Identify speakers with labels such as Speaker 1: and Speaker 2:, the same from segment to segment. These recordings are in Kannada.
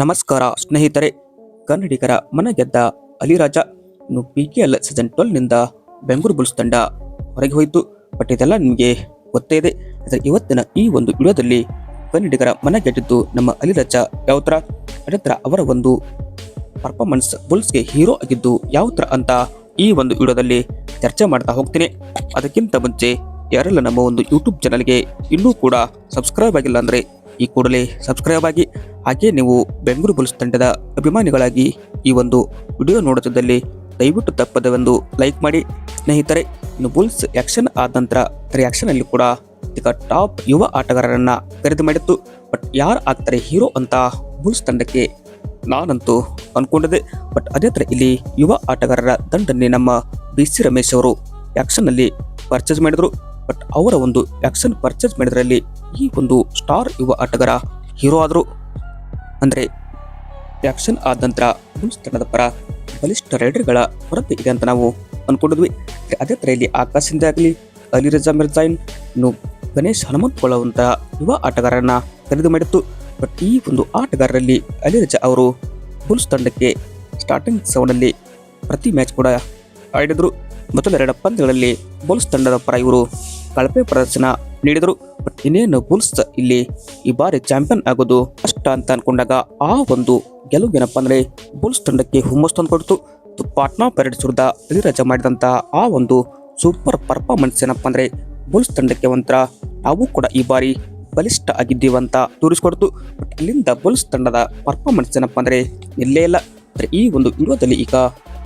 Speaker 1: ನಮಸ್ಕಾರ, ಸ್ನೇಹಿತರೆ. ಕನ್ನಡಿಗರ ಮನಗೆದ್ದ Aliraja P K L season ಟ್ವೆಲ್ನಿಂದ Bengaluru Bulls ತಂಡ ಹೊರಗೆ ಹೋಯಿತು. ಬಟ್ ಇದೆಲ್ಲ ನಿಮಗೆ ಗೊತ್ತೇ ಇದೆ. ಆದರೆ ಇವತ್ತಿನ ಈ ಒಂದು ವಿಡಿಯೋದಲ್ಲಿ ಕನ್ನಡಿಗರ ಮನಗೆದ್ದಿದ್ದು ನಮ್ಮ ಅಲಿರಾಜ ಯಾವ ಥರ? ಅದೇ ಥರ ಅವರ ಒಂದು ಪರ್ಫಾರ್ಮೆನ್ಸ್ ಬುಲ್ಸ್ಗೆ ಹೀರೋ ಆಗಿದ್ದು ಯಾವ ಥರ ಅಂತ ಈ ಒಂದು ವಿಡಿಯೋದಲ್ಲಿ ಚರ್ಚೆ ಮಾಡ್ತಾ ಹೋಗ್ತೀನಿ. ಅದಕ್ಕಿಂತ ಮುಂಚೆ ಯಾರೆಲ್ಲ ನಮ್ಮ ಒಂದು ಯೂಟ್ಯೂಬ್ ಚಾನಲ್ಗೆ ಇನ್ನೂ ಕೂಡ ಸಬ್ಸ್ಕ್ರೈಬ್ ಆಗಿಲ್ಲ ಅಂದರೆ ಈ ಕೂಡಲೇ ಸಬ್ಸ್ಕ್ರೈಬ್ ಆಗಿ, ಹಾಗೆ ನೀವು ಬೆಂಗಳೂರು ಬುಲ್ಸ್ ತಂಡದ ಅಭಿಮಾನಿಗಳಾಗಿ ಈ ಒಂದು ವಿಡಿಯೋ ನೋಡುತ್ತಿದ್ದಲ್ಲಿ ದಯವಿಟ್ಟು ತಪ್ಪದೆ ಒಂದು ಲೈಕ್ ಮಾಡಿ. ಸ್ನೇಹಿತರೆ, ಇನ್ನು ಬುಲ್ಸ್ ಆ್ಯಕ್ಷನ್ ಆದ ನಂತರ ರಿಯಾಕ್ಷನಲ್ಲಿ ಕೂಡ ಈಗ ಟಾಪ್ ಯುವ ಆಟಗಾರರನ್ನ ಖರೀದಿ ಮಾಡಿತ್ತು. ಬಟ್ ಯಾರು ಆಗ್ತಾರೆ ಹೀರೋ ಅಂತ ಬುಲ್ಸ್ ತಂಡಕ್ಕೆ ನಾನಂತೂ ಅನ್ಕೊಂಡಿದ್ದೆ. ಬಟ್ ಅದೇ ಥರ ಇಲ್ಲಿ ಯುವ ಆಟಗಾರರ ದಂಡನ್ನೇ ನಮ್ಮ ಬಿ ಸಿ ರಮೇಶ್ ಅವರು ಆ್ಯಕ್ಷನ್ನಲ್ಲಿ ಪರ್ಚೇಸ್ ಮಾಡಿದ್ರು. ಬಟ್ ಅವರ ಒಂದು ಆಕ್ಷನ್ ಪರ್ಚೇಸ್ ಮಾಡಿದ್ರಲ್ಲಿ ಈ ಒಂದು ಸ್ಟಾರ್ ಯುವ ಆಟಗಾರ ಹೀರೋ ಆದರು. ಅಂದರೆ ಆಕ್ಷನ್ ಆದ ನಂತರ ಬುಲ್ಸ್ ತಂಡದ ಪರ ಬಲಿಷ್ಠ ರೈಡರ್ಗಳ ಕೊರತೆ ಇದೆ ಅಂತ ನಾವು ಅಂದ್ಕೊಂಡಿದ್ವಿ ಅದೇ ಥರ ಇಲ್ಲಿ ಆಕಾಶಿಂದ ಆಗಲಿ ಅಲಿ ರಜಾ ಮಿರ್ಜೈನ್ ಇನ್ನು ಗಣೇಶ್ ಹನುಮಂತಕೊಳ್ಳುವಂತಹ ಯುವ ಆಟಗಾರರನ್ನ ಖರೀದಿ ಮಾಡಿತ್ತು. ಬಟ್ ಈ ಒಂದು ಆಟಗಾರರಲ್ಲಿ ಅಲಿ ರಜಾ ಅವರು ಬುಲ್ಸ್ ತಂಡಕ್ಕೆ ಸ್ಟಾರ್ಟಿಂಗ್ ಸೆವೆನಲ್ಲಿ ಪ್ರತಿ ಮ್ಯಾಚ್ ಕೂಡ ಆಡಿದರು. ಮೊದಲೆರಡು ಪಂದ್ಯಗಳಲ್ಲಿ ಬೋಲ್ಸ್ ತಂಡದ ಪರ ಇವರು ಕಳಪೆ ಪ್ರದರ್ಶನ ನೀಡಿದರು. ಇನ್ನೇನು ಬುಲ್ಸ್ ಇಲ್ಲಿ ಈ ಬಾರಿ ಚಾಂಪಿಯನ್ ಆಗೋದು ಕಷ್ಟ ಅಂತ ಅನ್ಕೊಂಡಾಗ ಆ ಒಂದು ಗೆಲುವಿನಪ್ಪ ಅಂದ್ರೆ ಬುಲ್ಸ್ ತಂಡಕ್ಕೆ ಹುಮ್ಮಸ್ ತಂದುಕೊಡ್ತು. ಪಾಟ್ನಾ ಪೆರೇಡ್ಸ್ ವಿರುದ್ಧ ಅಲಿರಾಜ ಮಾಡಿದಂತಹ ಆ ಒಂದು ಸೂಪರ್ ಪರ್ಫಾರ್ಮೆನ್ಸ್ ಏನಪ್ಪ ಅಂದ್ರೆ ಬುಲ್ಸ್ ತಂಡಕ್ಕೆ ಒಂಥರ ನಾವು ಕೂಡ ಈ ಬಾರಿ ಬಲಿಷ್ಠ ಆಗಿದ್ದೀವಂತ ತೋರಿಸ್ಕೊಡ್ತು. ಬಟ್ ಅಲ್ಲಿಂದ ಬುಲ್ಸ್ ತಂಡದ ಪರ್ಫಾರ್ಮೆನ್ಸ್ ಏನಪ್ಪ ಅಂದ್ರೆ ಇಲ್ಲೇ ಇಲ್ಲ. ಈ ಒಂದು ವಿಡಿಯೋದಲ್ಲಿ ಈಗ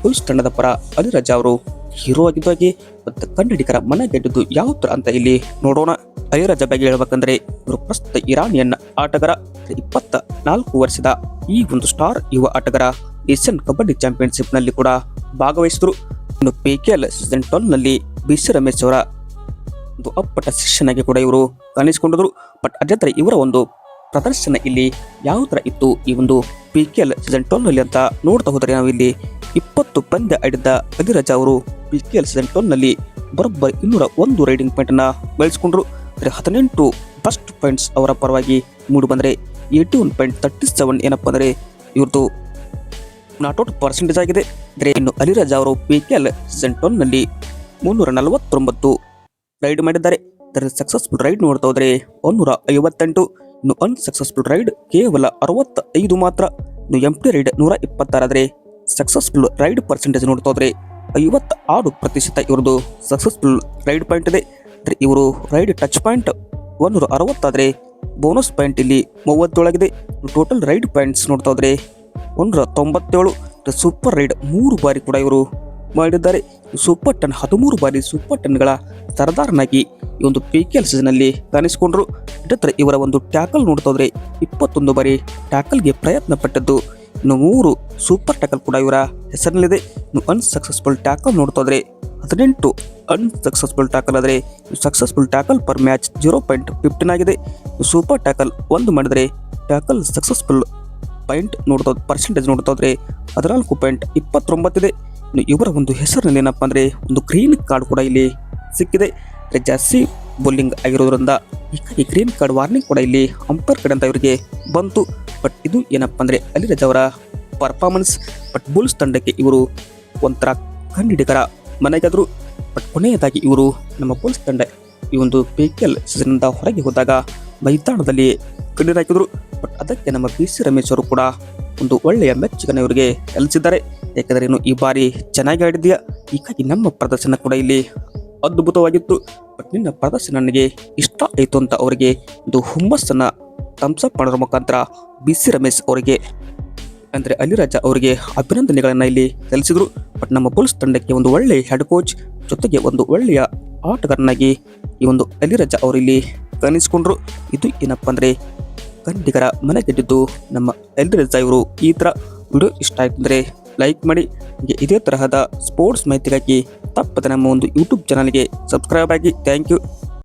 Speaker 1: ಬುಲ್ಸ್ ತಂಡದ ಪರ ಅಲಿರಾಜ ಅವರು ಹೀರೋ ಆಗಿದ್ದಾಗೆ, ಮತ್ತು ಕನ್ನಡಿಗರ ಮನ ಗೆದ್ದಿದ್ದು ಯಾವ ಥರ ಅಂತ ಇಲ್ಲಿ ನೋಡೋಣ. ಅಯ್ಯರಾಜ ಬಗ್ಗೆ ಹೇಳ್ಬೇಕಂದ್ರೆ ಇವರು ಪ್ರಸ್ತುತ ಇರಾನಿಯನ್ ಆಟಗಾರ ಇಪ್ಪತ್ತ ನಾಲ್ಕು ವರ್ಷದ ಈ ಒಂದು ಸ್ಟಾರ್ ಯುವ ಆಟಗಾರ, ಏಷ್ಯನ್ ಕಬಡ್ಡಿ ಚಾಂಪಿಯನ್ಶಿಪ್ನಲ್ಲಿ ಕೂಡ ಭಾಗವಹಿಸಿದ್ರು. ಇನ್ನು ಪಿ ಕೆ ಎಲ್ ಸೀಸನ್ ಟ್ವೆಲ್ನಲ್ಲಿ ಬಿ ಸಿ ರಮೇಶ್ ಅವರ ಒಂದು ಅಪ್ಪಟ ಶಿಷ್ಯನಾಗಿ ಕೂಡ ಇವರು ಕಾಣಿಸಿಕೊಂಡಿದ್ರು ಬಟ್ ಅದೇ ಇವರ ಒಂದು ಪ್ರದರ್ಶನ ಇಲ್ಲಿ ಯಾವ ಥರ ಇತ್ತು ಈ ಒಂದು ಪಿ ಕೆ ಎಲ್ ಸೀಸನ್ ಟ್ವೆಲ್ನಲ್ಲಿ ಅಂತ ನೋಡ್ತಾ ಹೋದರೆ ನಾವು ಇಲ್ಲಿ ಇಪ್ಪತ್ತು ಪಂದ್ಯ ಆಡಿದ್ದ ಅಧಿರಾಜ ಅವರು ಪಿ ಕೆ ಎಲ್ ಸೀಸನ್ ಟ್ವೆಲ್ನಲ್ಲಿ ಬರೋಬ್ಬರಿ ಇನ್ನೂರ ಒಂದು ರೈಡಿಂಗ್ ಪಾಯಿಂಟ್ ಅನ್ನ ಗಳಿಸಿಕೊಂಡ್ರು. ಹದಿನೆಂಟು ಫಸ್ಟ್ ಪಾಯಿಂಟ್ಸ್ ಅವರ ಪರವಾಗಿ ಮೂಡಿ ಬಂದರೆ eighty one point thirty seven ಏನಪ್ಪ ಅಂದರೆ ಇವ್ರದ್ದು ನಾಟ್ಔಟ್ ಪರ್ಸೆಂಟೇಜ್ ಆಗಿದೆ. ಅಂದರೆ ಇನ್ನು ಅಲಿರಾಜ್ ಅವರು ಪಿ ಕೆ ಎಲ್ ಸೀಸನ್ ಟ್ವೆಲ್ನಲ್ಲಿ ಮುನ್ನೂರ ನಲವತ್ತೊಂಬತ್ತು ರೈಡ್ ಮಾಡಿದ್ದಾರೆ. ಅದರ ಸಕ್ಸಸ್ಫುಲ್ ರೈಡ್ ನೋಡ್ತಾ ಹೋದರೆ ಒಂದೂರ ಐವತ್ತೆಂಟು ಇನ್ನು ಅನ್ಸಕ್ಸಸ್ಫುಲ್ ರೈಡ್ ಕೇವಲ ಅರವತ್ತೈದು ಮಾತ್ರ. ಇನ್ನು ಎಂಪ್ಟಿ ರೈಡ್ ನೂರ ಇಪ್ಪತ್ತಾರಾದರೆ ಸಕ್ಸಸ್ಫುಲ್ ರೈಡ್ ಪರ್ಸೆಂಟೇಜ್ ನೋಡ್ತಾ ಹೋದರೆ ಐವತ್ತ ಆರು ಪ್ರತಿಶತ ಇವರದು ಸಕ್ಸಸ್ಫುಲ್ ರೈಡ್ ಪಾಯಿಂಟ್ ಇದೆ. ಅಂದರೆ ಇವರು ರೈಡ್ ಟಚ್ ಪಾಯಿಂಟ್ ಒಂದೂರ ಅರವತ್ತಾದರೆ ಬೋನಸ್ ಪಾಯಿಂಟ್ ಇಲ್ಲಿ ಮೂವತ್ತೇಳಾಗಿದೆ. ಟೋಟಲ್ ರೈಡ್ ಪಾಯಿಂಟ್ಸ್ ನೋಡ್ತಾ ಹೋದರೆ ಒಂದೂರ ತೊಂಬತ್ತೇಳು. ಸೂಪರ್ ರೈಡ್ ಮೂರು ಬಾರಿ ಕೂಡ ಇವರು ಮಾಡಿದ್ದಾರೆ. ಸೂಪರ್ ಟನ್ ಹದಿಮೂರು ಬಾರಿ ಸೂಪರ್ ಟನ್ಗಳ ಸರದಾರನಾಗಿ ಈ ಒಂದು ಪಿ ಕೆ ಎಲ್ ಸೀಸನ್ನಲ್ಲಿ ಕಾಣಿಸಿಕೊಂಡ್ರು. ಇದರ ಇವರ ಒಂದು ಟ್ಯಾಕಲ್ ನೋಡ್ತಾ ಹೋದರೆ ಇಪ್ಪತ್ತೊಂದು ಬಾರಿ ಟ್ಯಾಕಲ್ಗೆ ಪ್ರಯತ್ನ ಪಟ್ಟದ್ದು ಇನ್ನು ಮೂರು ಸೂಪರ್ ಟ್ಯಾಕಲ್ ಕೂಡ ಇವರ ಹೆಸರಿನಲ್ಲಿದೆ. ಇನ್ನು ಅನ್ಸಕ್ಸಸ್ಫುಲ್ ಟ್ಯಾಕಲ್ ನೋಡ್ತಾದ್ರೆ ಹದಿನೆಂಟು ಅನ್ಸಕ್ಸಸ್ಫುಲ್ ಟ್ಯಾಕಲ್ ಆದರೆ successful tackle per match zero point fifteen ಆಗಿದೆ. ಸೂಪರ್ ಟ್ಯಾಕಲ್ ಒಂದು ಮಾಡಿದರೆ ಟ್ಯಾಕಲ್ ಸಕ್ಸಸ್ಫುಲ್ ಪಾಯಿಂಟ್ ನೋಡ್ತಾ ಪರ್ಸೆಂಟೇಜ್ ನೋಡ್ತಾದ್ರೆ ಹದಿನಾಲ್ಕು ಪಾಯಿಂಟ್ ಇಪ್ಪತ್ತೊಂಬತ್ತಿದೆ ಇನ್ನು ಇವರ ಒಂದು ಹೆಸರಿನಲ್ಲಿ ಏನಪ್ಪ ಅಂದರೆ ಒಂದು ಗ್ರೀನ್ ಕಾರ್ಡ್ ಕೂಡ ಇಲ್ಲಿ ಸಿಕ್ಕಿದೆ. ಜಾಸ್ತಿ ಬೌಲಿಂಗ್ ಆಗಿರೋದ್ರಿಂದ ಈ ಗ್ರೀನ್ ಕಾರ್ಡ್ ವಾರ್ನಿಂಗ್ ಕೂಡ ಇಲ್ಲಿ ಅಂಪೈರ್ ಕಡೆಯಿಂದ ಇವರಿಗೆ ಬಂತು. ಬಟ್ ಇದು ಏನಪ್ಪ ಅಂದರೆ ಅಲಿರಾಜ್ ಅವರ ಪರ್ಫಾರ್ಮೆನ್ಸ್ ಬಟ್ ಬುಲ್ಸ್ ತಂಡಕ್ಕೆ ಇವರು ಒಂಥರ ಕನ್ನಡಿಗರ ಮನೆಗಾದರೂ ಬಟ್ ಕೊನೆಯದಾಗಿ ಇವರು ನಮ್ಮ ಬುಲ್ಸ್ ತಂಡ ಈ ಒಂದು ಪಿ ಕೆ ಎಲ್ ಸೀಸನ್ನಿಂದ ಹೊರಗೆ ಹೋದಾಗ ಮೈದಾನದಲ್ಲಿ ಕಣ್ಣೀರಾಕಿದ್ರು ಬಟ್ ಅದಕ್ಕೆ ನಮ್ಮ ಬಿ ಸಿ ರಮೇಶ್ ಅವರು ಕೂಡ ಒಂದು ಒಳ್ಳೆಯ ಮೆಚ್ಚುಗನ ಇವರಿಗೆ ಸಲ್ಲಿಸಿದ್ದಾರೆ. ಯಾಕಂದರೆ ಇನ್ನು ಈ ಬಾರಿ ಚೆನ್ನಾಗಿ ಆಡಿದೆಯಾ ಹೀಗಾಗಿ ನಮ್ಮ ಪ್ರದರ್ಶನ ಕೂಡ ಇಲ್ಲಿ ಅದ್ಭುತವಾಗಿತ್ತು. ಬಟ್ ನಿನ್ನ ಪ್ರದರ್ಶನ ನನಗೆ ಇಷ್ಟ ಆಯಿತು ಅಂತ ಅವರಿಗೆ ಒಂದು ಹುಮ್ಮಸ್ಸನ್ನು ಥಮ್ಸಪ್ ಮಾಡೋದ್ರ ಮುಖಾಂತರ ಬಿ ಸಿ ರಮೇಶ್ ಅವರಿಗೆ, ಅಂದರೆ ಅಲಿರಾಜ ಅವರಿಗೆ ಅಭಿನಂದನೆಗಳನ್ನು ಇಲ್ಲಿ ಸಲ್ಲಿಸಿದರು. ಬಟ್ ನಮ್ಮ ಪೊಲೀಸ್ ತಂಡಕ್ಕೆ ಒಂದು ಒಳ್ಳೆಯ ಹೆಡ್ ಕೋಚ್ ಜೊತೆಗೆ ಒಂದು ಒಳ್ಳೆಯ ಆಟಗಾರನಾಗಿ ಈ ಒಂದು ಅಲಿರಾಜ ಅವರಿಲ್ಲಿ ಕಾಣಿಸಿಕೊಂಡ್ರು. ಇದು ಏನಪ್ಪ ಅಂದರೆ ಕನ್ನಡಿಗರ ಮನೆ ಗೆದ್ದಿದ್ದು ನಮ್ಮ ಅಲಿರಾಜ ಇವರು ಈ ಥರ ವಿಡಿಯೋ ಇಷ್ಟ ಆಯ್ತು ಅಂದರೆ ಲೈಕ್ ಮಾಡಿ. ಹೀಗೆ ಇದೇ ತರಹದ ಸ್ಪೋರ್ಟ್ಸ್ ಮಾಹಿತಿಗಾಗಿ ತಪ್ಪದೆ ನಮ್ಮ ಒಂದು ಯೂಟ್ಯೂಬ್ ಚಾನಲ್ಗೆ ಸಬ್ಸ್ಕ್ರೈಬ್ ಆಗಿ. Thank you